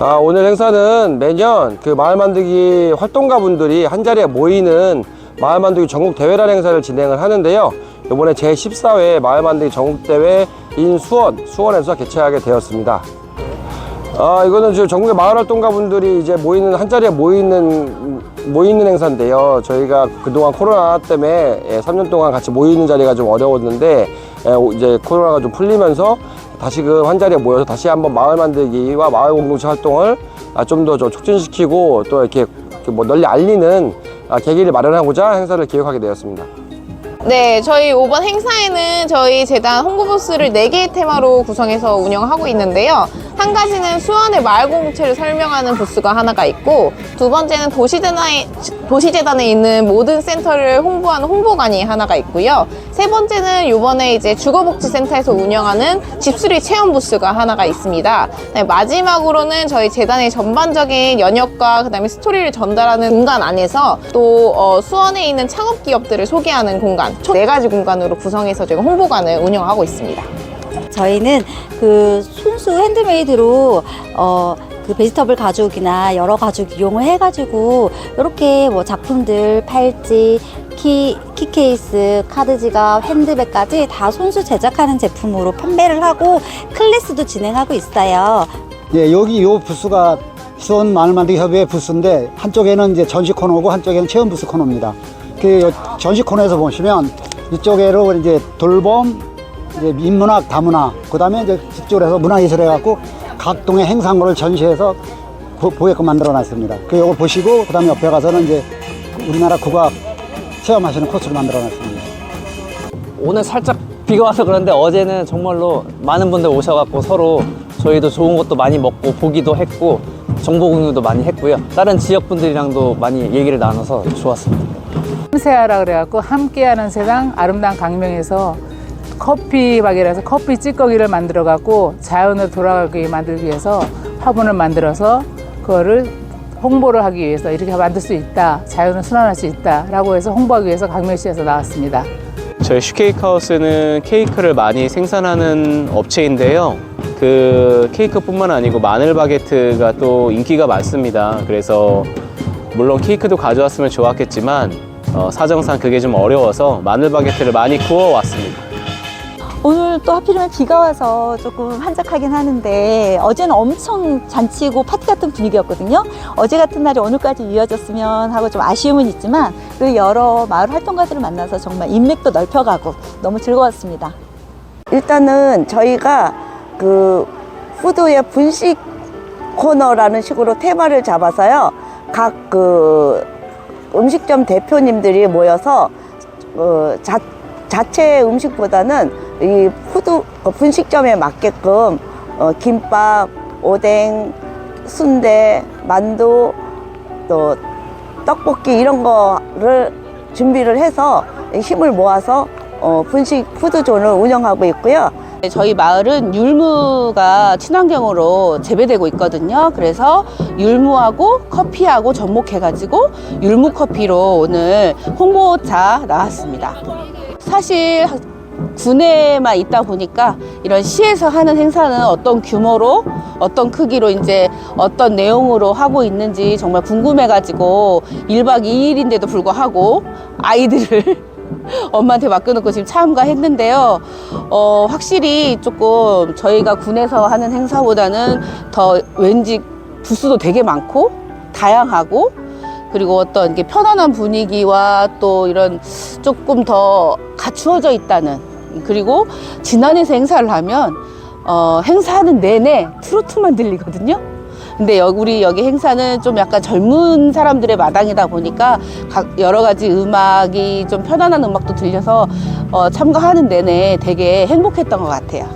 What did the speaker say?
아, 오늘 행사는 매년 그 마을 만들기 활동가 분들이 한 자리에 모이는 마을 만들기 전국 대회라는 행사를 진행을 하는데요. 이번에 제 14회 마을 만들기 전국 대회 인 수원, 수원에서 개최하게 되었습니다. 아, 이거는 지금 전국의 마을 활동가 분들이 이제 모이는 한 자리에 모이는 모이는 행사인데요. 저희가 그동안 코로나 때문에 예, 3년 동안 같이 모이는 자리가 좀 어려웠는데 예, 오- 이제 코로나가 좀 풀리면서 다시금 한 자리에 모여서 다시 한번 마을 만들기와 마을 공동체 활동을 아, 좀더 촉진시키고 또 이렇게 뭐 널리 알리는 아, 계기를 마련하고자 행사를 기획하게 되었습니다. 네, 저희 이번 행사에는 저희 재단 홍보 부스를 4개의 테마로 구성해서 운영하고 있는데요. 한 가지는 수원의 마을 공동체를 설명하는 부스가 하나가 있고, 두 번째는 도시재단에, 도시재단에 있는 모든 센터를 홍보하는 홍보관이 하나가 있고요. 세 번째는 이번에 이제 주거복지센터에서 운영하는 집수리 체험 부스가 하나가 있습니다. 네, 마지막으로는 저희 재단의 전반적인 연역과 그다음에 스토리를 전달하는 공간 안에서 또 어, 수원에 있는 창업 기업들을 소개하는 공간, 총 네 가지 공간으로 구성해서 저희가 홍보관을 운영하고 있습니다. 저희는 그 손수 핸드메이드로 어, 그 베지터블 가죽이나 여러 가죽 이용을 해가지고 이렇게 뭐 작품들 팔찌, 키, 키 케이스, 카드 지갑, 핸드백까지 다 손수 제작하는 제품으로 판매를 하고 클래스도 진행하고 있어요. 예, 여기 요 부스가 수원 마을 만들기 협의회 부스인데 한쪽에는 이제 전시 코너고 한쪽에는 체험 부스 코너입니다. 그요 전시 코너에서 보시면 이쪽에로 이제 돌봄, 이제 인문학, 다문화, 그 다음에 이제 집중을 해서 문화예술 해갖고 각 동의 행상물을 전시해서 보- 보게끔 만들어놨습니다. 그 요걸 보시고 그 다음에 옆에 가서는 이제 우리나라 국악 체험하시는 코스를 만들어놨습니다. 오늘 살짝 비가 와서 그런데 어제는 정말로 많은 분들 오셔갖고 서로 저희도 좋은 것도 많이 먹고 보기도 했고 정보 공유도 많이 했고요. 다른 지역 분들이랑도 많이 얘기를 나눠서 좋았습니다. 세아라 그래갖고 함께하는 세상 아름다운 강명에서 커피 박이라서 커피 찌꺼기를 만들어 갖고 자연으로 돌아가게 만들기 위해서 화분을 만들어서 그거를 홍보를 하기 위해서 이렇게 만들 수 있다 자연을 순환할 수 있다 라고 해서 홍보하기 위해서 강명시에서 나왔습니다. 저희 슈케이크 하우스는 케이크를 많이 생산하는 업체인데요. 그 케이크뿐만 아니고 마늘 바게트가 또 인기가 많습니다. 그래서 물론 케이크도 가져왔으면 좋았겠지만 어, 사정상 그게 좀 어려워서 마늘 바게트를 많이 구워 왔습니다. 오늘 또 하필이면 비가 와서 조금 한적하긴 하는데 어제는 엄청 잔치고 파티 같은 분위기였거든요. 어제 같은 날이 오늘까지 이어졌으면 하고 좀 아쉬움은 있지만 그 여러 마을 활동가들을 만나서 정말 인맥도 넓혀가고 너무 즐거웠습니다. 일단은 저희가 그 푸드의 분식 코너라는 식으로 테마를 잡아서요. 각 그 음식점 대표님들이 모여서 어, 자, 자체 음식보다는 이 푸드 어, 분식점에 맞게끔 어, 김밥, 오뎅, 순대, 만두 또 떡볶이 이런 거를 준비를 해서 힘을 모아서 어, 분식 푸드존을 운영하고 있고요. 저희 마을은 율무가 친환경으로 재배되고 있거든요. 그래서 율무하고 커피하고 접목해가지고 율무 커피로 오늘 홍보차 나왔습니다. 사실 군에만 있다 보니까 이런 시에서 하는 행사는 어떤 규모로 어떤 크기로 이제 어떤 내용으로 하고 있는지 정말 궁금해가지고 1박 2일인데도 불구하고 아이들을 엄마한테 맡겨놓고 지금 참가했는데요. 어, 확실히 조금 저희가 군에서 하는 행사보다는 더 왠지 부스도 되게 많고 다양하고 그리고 어떤 이게 편안한 분위기와 또 이런 조금 더 갖추어져 있다는 그리고 지난해에서 행사를 하면 어, 행사하는 내내 트로트만 들리거든요. 근데 여- 우리 여기 행사는 좀 약간 젊은 사람들의 마당이다 보니까 각 여러 가지 음악이 좀 편안한 음악도 들려서 어, 참가하는 내내 되게 행복했던 것 같아요.